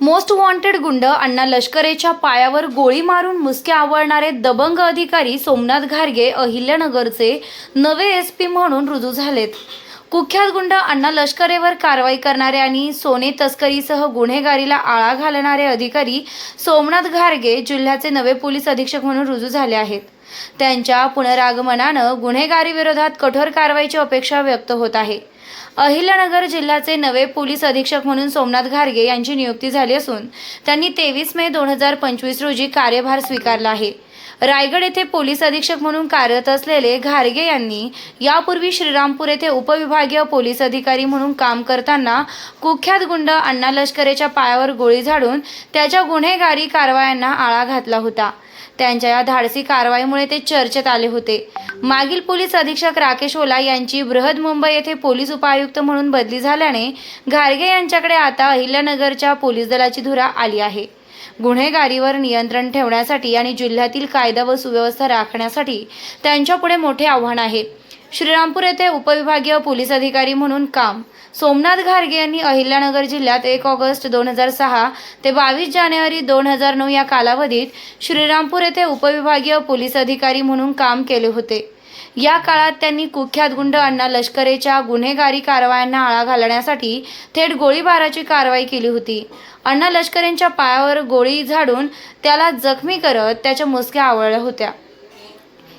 Most wanted गुंड अण्णा लष्करेच्या पायावर गोळी मारून मुसके आवळणारे दबंग अधिकारी सोमनाथ घारगे अहिल्यानगरचे नवे एस पी म्हणून रुजू झालेत. कुख्यात गुंड अण्णा लष्करेवर कारवाई करणारे आणि सोने तस्करीसह गुन्हेगारीला आळा घालणारे अधिकारी सोमनाथ घारगे जिल्ह्याचे नवे पोलीस अधीक्षक म्हणून रुजू झाले आहेत. त्यांच्या पुनरागमनानं गुन्हेगारीविरोधात कठोर कारवाईची अपेक्षा व्यक्त होत आहे. अहिल्यानगर जिल्ह्याचे नवे पोलीस अधीक्षक म्हणून सोमनाथ घारगे यांची नियुक्ती झाली असून त्यांनी तेवीस मे दोन हजार पंचवीस रोजी कार्यभार स्वीकारला आहे. रायगड येथे पोलीस अधीक्षक म्हणून कार्यरत असलेले घारगे यांनी यापूर्वी श्रीरामपूर येथे उपविभागीय पोलीस अधिकारी म्हणून काम करताना कुख्यात गुंड अण्णा लष्करेच्या पायावर गोळी झाडून त्याच्या गुन्हेगारी कारवायांना आळा घातला होता. त्यांच्या या धाडसी कारवाईमुळे ते चर्चेत आले होते. मागील पोलीस अधीक्षक राकेश ओला यांची बृहद मुंबई येथे पोलीस उपायुक्त म्हणून बदली झाल्याने घारगे यांच्याकडे आता अहिल्यानगरच्या पोलीस दलाची धुरा आली आहे. गुन्हेगारीवर नियंत्रण ठेवण्यासाठी आणि जिल्ह्यातील कायदा व सुव्यवस्था राखण्यासाठी त्यांच्यापुढे मोठे आव्हान आहे. श्रीरामपूर येथे उपविभागीय पोलीस अधिकारी म्हणून काम. सोमनाथ घारगे यांनी अहिल्यानगर जिल्ह्यात एक ऑगस्ट दोन हजार सहा ते बावीस जानेवारी दोन हजार नऊ या कालावधीत श्रीरामपूर येथे उपविभागीय पोलीस अधिकारी म्हणून काम केले होते. या काळात त्यांनी कुख्यात गुंड अण्णा लष्करेच्या गुन्हेगारी कारवायांना आळा घालण्यासाठी थेट गोळीबाराची कारवाई केली होती. अण्णा लष्करेंच्या पायावर गोळी झाडून त्याला जखमी करत त्याच्या मुसक्या आवळल्या होत्या.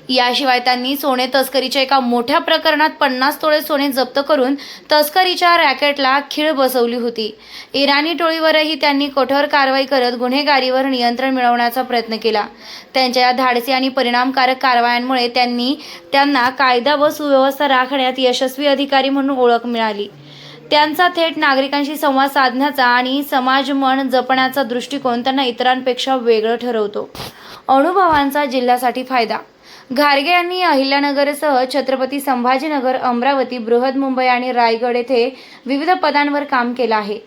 याशिवाय त्यांनी सोने तस्करीच्या एका मोठ्या प्रकरणात पन्नास तोळे सोने जप्त करून तस्करीच्या रॅकेटला खीळ बसवली होती. इराणी टोळीवरही त्यांनी कठोर कारवाई करत गुन्हेगारीवर नियंत्रण मिळवण्याचा प्रयत्न केला. त्यांच्या या धाडसी आणि परिणामकारक कारवायांमुळे त्यांनी त्यांना कायदा व सुव्यवस्था राखण्यात यशस्वी अधिकारी म्हणून ओळख मिळाली. त्यांचा थेट नागरिकांशी संवाद साधण्याचा आणि समाज मन जपण्याचा दृष्टिकोन त्यांना इतरांपेक्षा वेगळं ठरवतो. अनुभवांचा जिल्ह्यासाठी फायदा घारगे यांनी अहिल्यानगरसह छत्रपती संभाजीनगर अमरावती बृहद मुंबई आणि रायगड येथे विविध पदांवर काम केलं आहे.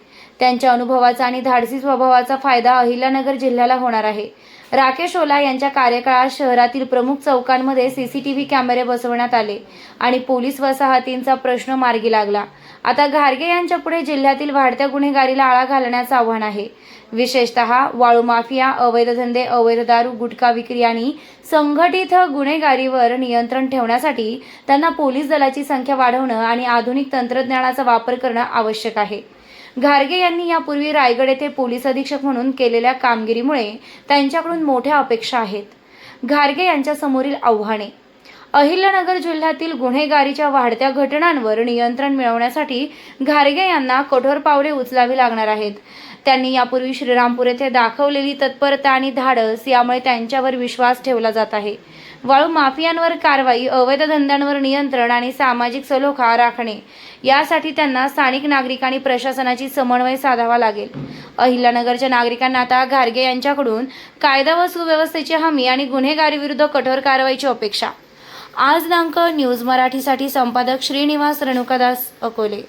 त्यांच्या अनुभवाचा आणि धाडसी स्वभावाचा फायदा अहिल्यानगर जिल्ह्याला होणार आहे. राकेश ओला यांच्या कार्यकाळात शहरातील प्रमुख चौकांमध्ये सीसीटीव्ही कॅमेरे बसवण्यात आले आणि पोलीस वसाहतींचा प्रश्न मार्गी लागला. आता घारगे यांच्या पुढे जिल्ह्यातील वाढत्या गुन्हेगारीला आळा घालण्याचं आव्हान आहे. विशेषतः वाळू माफिया अवैध धंदे अवैध दारू गुटखा विक्री आणि संघटित गुन्हेगारीवर नियंत्रण ठेवण्यासाठी त्यांना पोलीस दलाची संख्या वाढवणं आणि आधुनिक तंत्रज्ञानाचा वापर करणं आवश्यक आहे. घारगे यांनी यापूर्वी रायगड येथे पोलीस अधीक्षक म्हणून केलेल्या कामगिरीमुळे त्यांच्याकडून मोठ्या अपेक्षा आहेत. घारगे यांच्या समोरील आव्हाने. अहिल्यानगर जिल्ह्यातील गुन्हेगारीच्या वाढत्या घटनांवर नियंत्रण मिळवण्यासाठी घारगे यांना कठोर पावले उचलावी लागणार आहेत. त्यांनी यापूर्वी श्रीरामपूर येथे दाखवलेली तत्परता आणि धाडस यामुळे त्यांच्यावर विश्वास ठेवला जात आहे. वाळू माफियांवर कारवाई अवैध धंद्यांवर नियंत्रण आणि सामाजिक सलोखा राखणे यासाठी त्यांना स्थानिक नागरिक आणि प्रशासनाची समन्वय साधावा लागेल. अहिल्यानगरच्या नागरिकांना आता घारगे यांच्याकडून कायदा व सुव्यवस्थेची हमी आणि गुन्हेगारीविरुद्ध कठोर कारवाईची अपेक्षा. आज नांक न्यूज मराठीसाठी संपादक श्रीनिवास रेणुकादास अकोले.